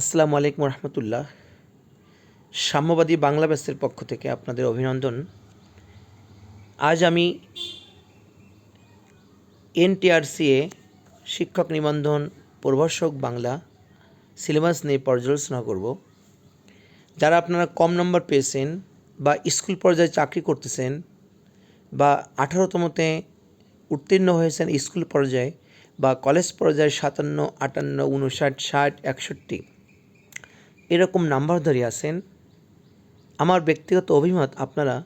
আসসালামু আলাইকুম রহমতুল্লাহ। সাম্যবাদী বাংলা ব্যাসের পক্ষ থেকে আপনাদের অভিনন্দন। আজ আমি এনটিআরসিএ শিক্ষক নিবন্ধন প্রভাষক বাংলা সিলেবাস নিয়ে পর্যালোচনা করব। যারা আপনারা কম নম্বর পেয়েছেন বা স্কুল পর্যায়ে চাকরি করতেছেন বা আঠারোতমতে উত্তীর্ণ হয়েছেন স্কুল পর্যায়ে বা কলেজ পর্যায়ে সাতান্ন, আটান্ন, উনষাট, ষাট, একষট্টি এরকম নাম্বারধারী আছেন, আমার ব্যক্তিগত অভিমত আপনারা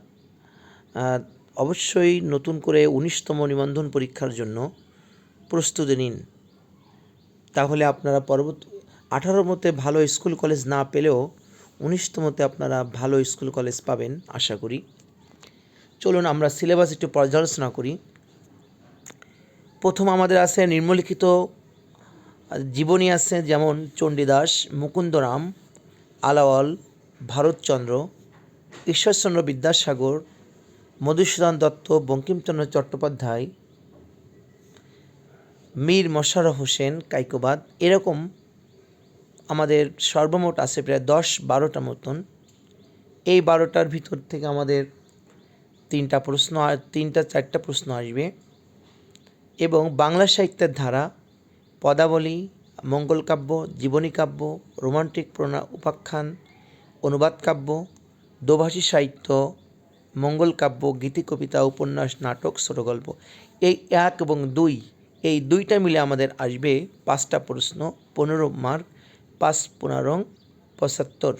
অবশ্যই নতুন করে উনিশতম নিবন্ধন পরীক্ষার জন্য প্রস্তুতি নিন। তাহলে আপনারা পরবর্তী আঠারোর মতে ভালো স্কুল কলেজ না পেলেও উনিশতমতে আপনারা ভালো স্কুল কলেজ পাবেন, আশা করি। চলুন আমরা সিলেবাস একটু পর্যালোচনা করি। প্রথম আমাদের আছে নিম্নলিখিত জীবনী আছে যেমন চণ্ডীদাস মুকুন্দরাম আলাওয়াল, ভারতচন্দ্র, ঈশ্বরচন্দ্র বিদ্যাসাগর, মধুসূদন দত্ত, বঙ্কিমচন্দ্র চট্টোপাধ্যায়, মীর মশাররফ হোসেন, কাইকোবাদ, এরকম আমাদের সর্বমোট আছে প্রায় দশ বারোটা মতন। এই বারোটার ভিতর থেকে আমাদের তিনটা প্রশ্ন তিনটা চারটা প্রশ্ন আসবে। এবং বাংলা সাহিত্যের ধারা, পদাবলী মঙ্গল কাব্য, জীবনী কাব্য, রোমান্টিক প্রণা উপাখ্যান, অনুবাদ কাব্য, দোভাষী সাহিত্য, মঙ্গল কাব্য, গীতি কবিতা, উপন্যাস, নাটক, ছোটগল্প। এই এক এবং দুই, এই দুইটা মিলে আমাদের আসবে পাঁচটা প্রশ্ন, পনেরো মার্ক, পাঁচ পনেরো পঁচাত্তর।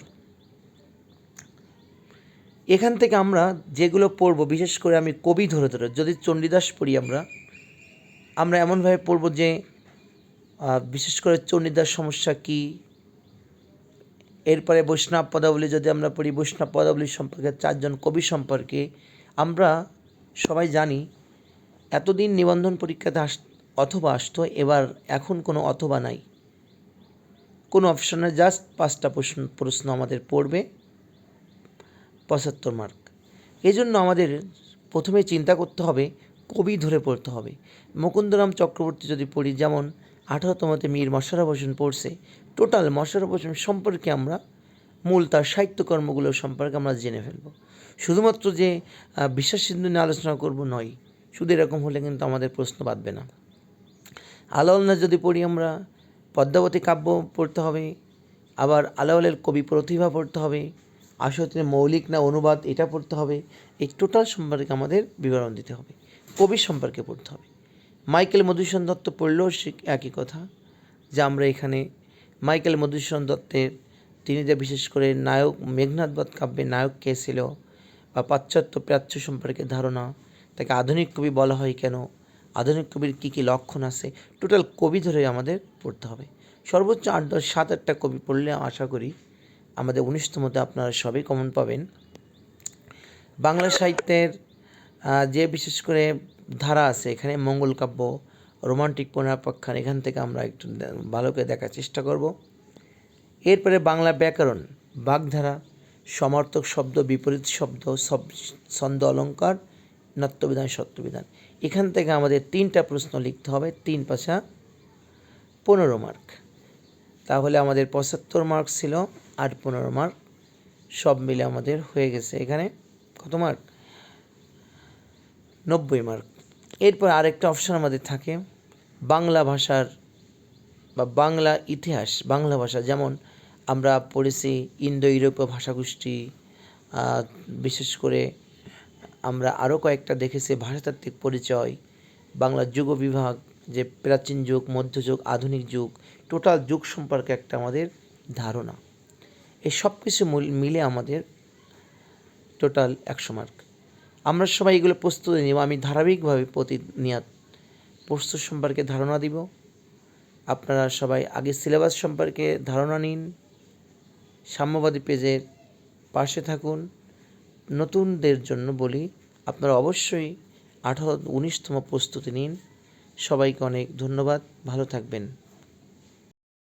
এখান থেকে আমরা যেগুলো পড়ব, বিশেষ করে আমি কবি ধরে ধরে, যদি চণ্ডীদাস পড়ি আমরা আমরা এমনভাবে পড়ব যে বিশেষ করে চণ্ডীদাস সমস্যা কি? এরপরে বৈষ্ণব পদাবলী যদি আমরা পড়ি, বৈষ্ণব পদাবলী সম্পর্কে, চারজন কবি সম্পর্কে, আমরা সবাই জানি এতদিন নিবন্ধন পরীক্ষাতে আস, অথবা আসতো, এবার এখন কোনো অথবা নাই। কোনো অপশনে জাস্ট পাঁচটা প্রশ্ন প্রশ্ন আমাদের পড়বে। পঁচাত্তর মার্ক। এই জন্য আমাদের প্রথমে চিন্তা করতে হবে, কবি ধরে পড়তে হবে। মুকুন্দরাম চক্রবর্তী যদি পড়ি, যেমন আঠারোতমতে মীর মশারফ হোসেন পড়ছে। টোটাল মশারফ হোসেন সম্পর্কে আমরা মূল তার সাহিত্যকর্মগুলো সম্পর্কে আমরা জেনে ফেলব। শুধুমাত্র যে বিশ্বাস সিন্ধু নিয়ে আলোচনা করব নয়, শুধু এরকম হলে কিন্তু আমাদের প্রশ্ন বাঁধবে না। আলাউলনা যদি পড়ি আমরা, পদ্মাবতী কাব্য পড়তে হবে, আবার আলাউলের কবি প্রতিভা পড়তে হবে আসলে মৌলিক না অনুবাদ এটা পড়তে হবে, এই টোটাল সম্পর্কে আমাদের বিবরণ দিতে হবে, কবি সম্পর্কে পড়তে হবে। মাইকেল মধুসূদন দত্ত পড়লেও সে একই কথা, যে আমরা এখানে মাইকেল মধুসূদন দত্তের তিনি যে বিশেষ করে নায়ক মেঘনাথ বধ কাব্যে নায়ক কে ছিল বা পাশ্চাত্য প্রাচ্য সম্পর্কে ধারণা, তাকে আধুনিক কবি বলা হয় কেন, আধুনিক কবির কী কী লক্ষণ আছে, টোটাল কবি ধরে আমাদের পড়তে হবে। সর্বোচ্চ আট দশ সাত আটটা কবি পড়লে আশা করি আমাদের উনিশতমতে আপনারা সবই কমন পাবেন। বাংলা সাহিত্যের যে বিশেষ করে ধারা আছে, এখানে মঙ্গল কাব্য, রোমান্টিক পুনরাপাখ্যান এখান থেকে আমরা একটু ভালো করে দেখার চেষ্টা করব। এরপরে বাংলা ব্যাকরণ, বাগধারা, সমর্থক শব্দ, বিপরীত শব্দ, সব, ছন্দ অলঙ্কার নত্যবিধান সত্যবিধান। এখান থেকে আমাদের তিনটা প্রশ্ন লিখতে হবে, তিন পাশা পনেরো মার্ক। তাহলে আমাদের পঁচাত্তর মার্ক ছিল আর পনেরো মার্ক, সব মিলে আমাদের হয়ে গেছে এখানে। কত মার্ক? নব্বই মার্ক এরপর আরেকটা অপশন আমাদের থাকে বাংলা ভাষার বা বাংলা ইতিহাস, বাংলা ভাষা। যেমন আমরা পড়েছি ইন্দো ইউরোপীয় ভাষাগোষ্ঠী বিশেষ করে আমরা আরও কয়েকটা দেখেছি ভাষাতাত্ত্বিক পরিচয়, বাংলা যুগ বিভাগ, যে প্রাচীন যুগ মধ্যযুগ আধুনিক যুগ, টোটাল যুগ সম্পর্কে একটা আমাদের ধারণা। এই সব কিছু মিলে আমাদের টোটাল একশো মার্ক আমরা সবাই এগুলো প্রস্তুতি নিব, আমি ধারাবাহিকভাবে প্রতিনিয়ত প্রস্তুত সম্পর্কে ধারণা দিব। আপনারা সবাই আগে সিলেবাস সম্পর্কে ধারণা নিন, সাম্যবাদী পেজের পাশে থাকুন। নতুনদের জন্য বলি, আপনারা অবশ্যই আঠারো উনিশতম প্রস্তুতি নিন। সবাইকে অনেক ধন্যবাদ, ভালো থাকবেন।